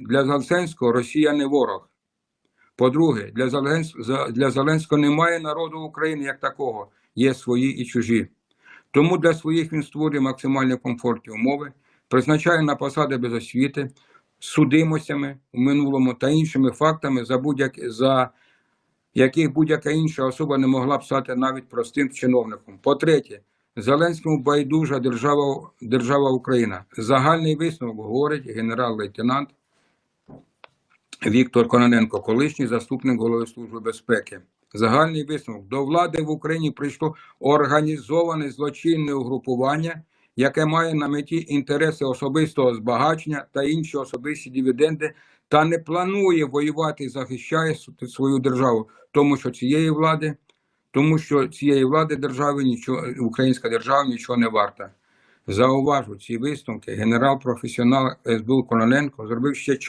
для Зеленського Росія не ворог. По-друге, для, Зеленс... для Зеленського немає народу України як такого, є свої і чужі. Тому для своїх він створює максимально комфортні умови, призначає на посади без освіти, судимостями у минулому та іншими фактами, за, будь-як... за яких будь-яка інша особа не могла б стати навіть простим чиновником. По-третє, Зеленському байдужа держава, держава Україна. Загальний висновок говорить генерал-лейтенант Віктор Кононенко, колишній заступник голови Служби безпеки. Загальний висновок до влади в Україні прийшло організоване злочинне угрупування, яке має на меті інтереси особистого збагачення та інші особисті дивіденди, та не планує воювати і захищає свою державу, тому що цієї влади, тому що цієї влади держави нічого, українська держава нічого не варта. Зауважу ці висновки. Генерал-професіонал СБУ Кононенко зробив ще